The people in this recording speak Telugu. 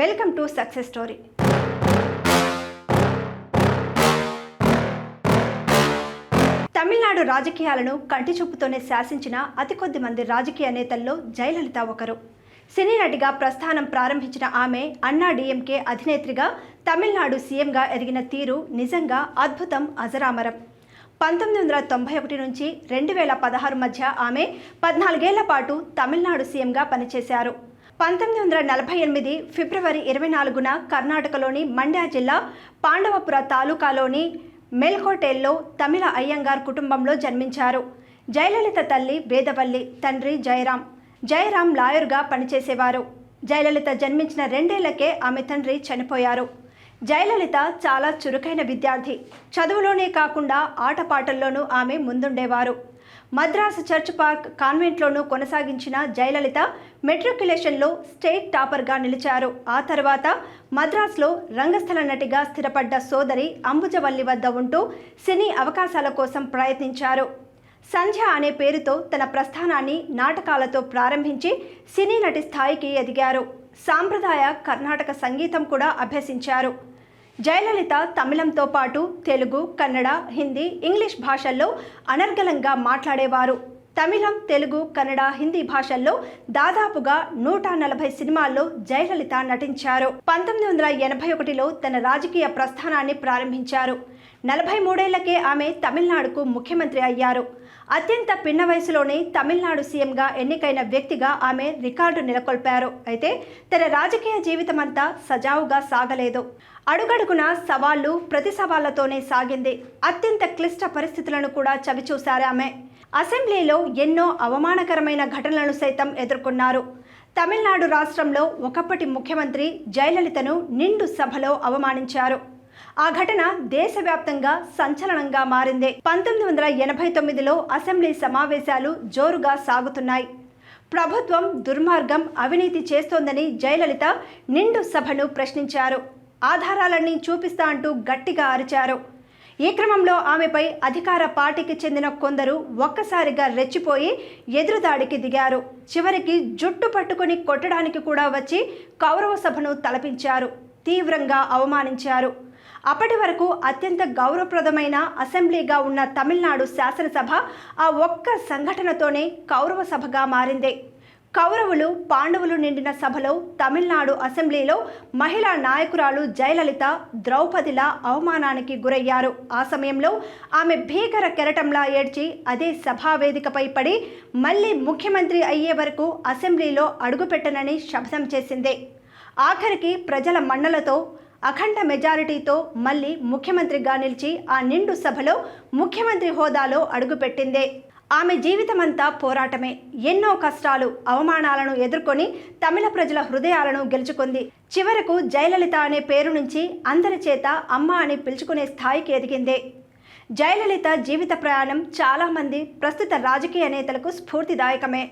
Welcome to success story. Tamil Nadu రాజకీయాలను కంటి చూపుతోనే శాసించిన అతి కొద్ది మంది రాజకీయ నేతల్లో జయలలిత ఒకరు. సినీ నటిగా ప్రస్థానం ప్రారంభించిన ఆమె అన్నా డిఎంకే అధినేత్రిగా తమిళనాడు సీఎంగా ఎదిగిన తీరు నిజంగా అద్భుతం అజరామరం. పంతొమ్మిది వందల తొంభై ఒకటి నుంచి రెండు వేల పదహారు మధ్య ఆమె పద్నాలుగేళ్ళ పాటు తమిళనాడు సీఎంగా పనిచేశారు. పంతొమ్మిది వందల నలభై ఎనిమిది ఫిబ్రవరి ఇరవై నాలుగున కర్ణాటకలోని మండ్యా జిల్లా పాండవపుర తాలూకాలోని మెల్కోటేల్లో తమిళ అయ్యంగార్ కుటుంబంలో జన్మించారు. జయలలిత తల్లి వేదవల్లి తండ్రి జయరాం. జయరాం లాయర్గా పనిచేసేవారు. జయలలిత జన్మించిన రెండేళ్ళకే ఆమె తండ్రి చనిపోయారు. జయలలిత చాలా చురుకైన విద్యార్థి. చదువులోనే కాకుండా ఆటపాటల్లోనూ ఆమె ముందుండేవారు. మద్రాసు చర్చ్ పార్క్ కాన్వెంట్లోనూ కొనసాగించిన జయలలిత మెట్రికులేషన్లో స్టేట్ టాపర్గా నిలిచారు. ఆ తర్వాత మద్రాసులో రంగస్థల నటిగా స్థిరపడ్డ సోదరి అంబుజవల్లి వద్ద ఉంటూ సినీ అవకాశాల కోసం ప్రయత్నించారు. సంధ్య అనే పేరుతో తన ప్రస్థానాన్ని నాటకాలతో ప్రారంభించి సినీ నటి స్థాయికి ఎదిగారు. సాంప్రదాయ కర్ణాటక సంగీతం కూడా అభ్యసించారు. జయలలిత తమిళంతో పాటు తెలుగు కన్నడ హిందీ ఇంగ్లీష్ భాషల్లో అనర్గళంగా మాట్లాడేవారు. తమిళం తెలుగు కన్నడ హిందీ భాషల్లో దాదాపుగా నూట నలభై సినిమాల్లో జయలలిత నటించారు. పంతొమ్మిది వందల ఎనభై ఒకటిలో తన రాజకీయ ప్రస్థానాన్ని ప్రారంభించారు. నలభై మూడేళ్ళకే ఆమె తమిళనాడుకు ముఖ్యమంత్రి అయ్యారు. అత్యంత పిన్న వయసులోనే తమిళనాడు సీఎంగా ఎన్నికైన వ్యక్తిగా ఆమె రికార్డు నెలకొల్పారు. అయితే తన రాజకీయ జీవితం అంతా సజావుగా సాగలేదు. అడుగడుగున సవాళ్ళు ప్రతి సవాళ్ళతోనే సాగింది. అత్యంత క్లిష్ట పరిస్థితులను కూడా చవిచూశారు ఆమె. అసెంబ్లీలో ఎన్నో అవమానకరమైన ఘటనలను సైతం ఎదుర్కొన్నారు. తమిళనాడు రాష్ట్రంలో ఒకప్పటి ముఖ్యమంత్రి జయలలితను నిండు సభలో అవమానించారు. ఆ ఘటన దేశవ్యాప్తంగా సంచలనంగా మారింది. పంతొమ్మిది వందల ఎనభై తొమ్మిదిలో అసెంబ్లీ సమావేశాలు జోరుగా సాగుతున్నాయి. ప్రభుత్వం దుర్మార్గం అవినీతి చేస్తోందని జయలలిత నిండు సభను ప్రశ్నించారు. ఆధారాలన్నీ చూపిస్తా అంటూ గట్టిగా అరిచారు. ఈ క్రమంలో ఆమెపై అధికార పార్టీకి చెందిన కొందరు ఒక్కసారిగా రెచ్చిపోయి ఎదురుదాడికి దిగారు. చివరికి జుట్టు పట్టుకొని కొట్టడానికి కూడా వచ్చి కౌరవ సభను తలపించారు. తీవ్రంగా అవమానించారు. అప్పటి వరకు అత్యంత గౌరవప్రదమైన అసెంబ్లీగా ఉన్న తమిళనాడు శాసనసభ ఆ ఒక్క సంఘటనతోనే కౌరవ సభగా మారింది. కౌరవులు పాండవులు నిండిన సభలో తమిళనాడు అసెంబ్లీలో మహిళా నాయకురాలు జయలలిత ద్రౌపదిల అవమానానికి గురయ్యారు. ఆ సమయంలో ఆమె భీకర కెరటంలా ఏడ్చి అదే సభా వేదికపై పడి మళ్ళీ ముఖ్యమంత్రి అయ్యే వరకు అసెంబ్లీలో అడుగుపెట్టనని శబ్దం చేసింది. ఆఖరికి ప్రజల మన్నలతో అఖండ మెజారిటీతో మళ్ళీ ముఖ్యమంత్రిగా నిలిచి ఆ నిండు సభలో ముఖ్యమంత్రి హోదాలో అడుగుపెట్టింది. ఆమె జీవితమంతా పోరాటమే. ఎన్నో కష్టాలు అవమానాలను ఎదుర్కొని తమిళ ప్రజల హృదయాలను గెలుచుకుంది. చివరకు జయలలిత అనే పేరు నుంచి అందరి చేత అమ్మ అని పిలుచుకునే స్థాయికి ఎదిగింది. జయలలిత జీవిత ప్రయాణం చాలామంది ప్రస్తుత రాజకీయ నేతలకు స్ఫూర్తిదాయకమే.